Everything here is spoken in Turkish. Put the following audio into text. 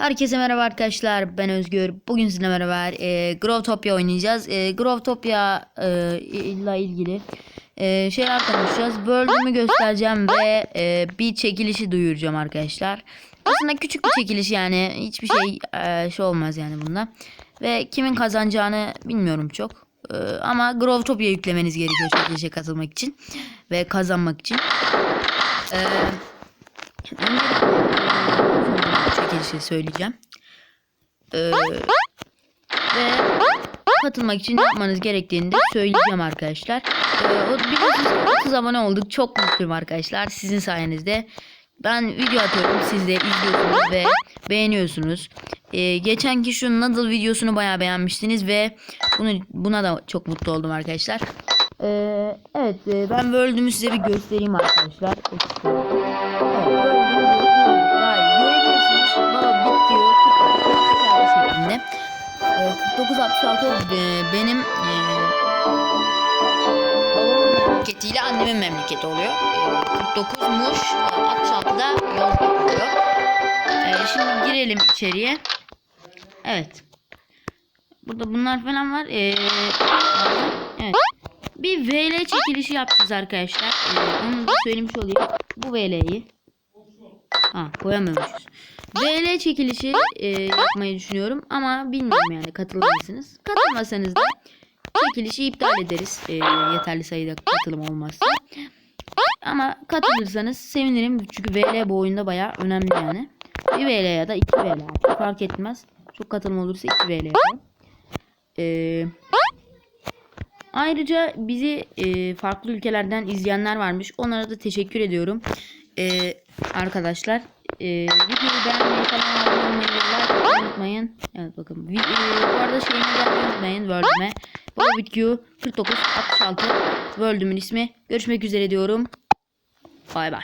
Herkese merhaba arkadaşlar. Ben Özgür. Bugün sizinle beraber e, Growtopia oynayacağız. E, Growtopia e, ile ilgili e, şeyler konuşacağız. Bölümü göstereceğim ve e, bir çekilişi duyuracağım arkadaşlar. Aslında küçük bir çekiliş yani. Hiçbir şey e, şey olmaz yani bunda. Ve kimin kazanacağını bilmiyorum çok. E, ama Growtopia yüklemeniz gerekiyor çekilişe katılmak için. Ve kazanmak için. Eee çekilişi söyleyeceğim. Ee, ve katılmak için ne yapmanız gerektiğini de söyleyeceğim arkadaşlar. Ee, biliyorsunuz 30 abone olduk. Çok mutluyum arkadaşlar. Sizin sayenizde. Ben video atıyorum. Siz de izliyorsunuz ve beğeniyorsunuz. Ee, geçenki şu Noodle videosunu bayağı beğenmiştiniz ve bunu buna da çok mutlu oldum arkadaşlar. Ee, evet e, ben World'ümü size bir göstereyim arkadaşlar. 1966 benim e, memleketiyle annemin memleketi oluyor. 49 Muş, 66'da Yozgat oluyor. E, şimdi girelim içeriye. Evet. Burada bunlar falan var. E, evet. Bir VL çekilişi yapacağız arkadaşlar. E, onu da söylemiş olayım. Bu VL'yi. Ha koyamıyormuşuz. VL çekilişi e, yapmayı düşünüyorum ama bilmiyorum yani katılır mısınız? Katılmasanız da çekilişi iptal ederiz. E, yeterli sayıda katılım olmazsa. Ama katılırsanız sevinirim çünkü VL bu oyunda baya önemli yani. Bir VL ya da iki VL fark etmez. Çok katılım olursa iki VL. Eee Ayrıca bizi e, farklı ülkelerden izleyenler varmış. Onlara da teşekkür ediyorum. E, arkadaşlar e, videoyu beğenmeyi falan abone olmayı unutmayın. Evet bakın. Vi- e, bu arada şeyini yapmayı unutmayın. World'üme. Bu video 49 66 World'ümün ismi. Görüşmek üzere diyorum. Bay bay.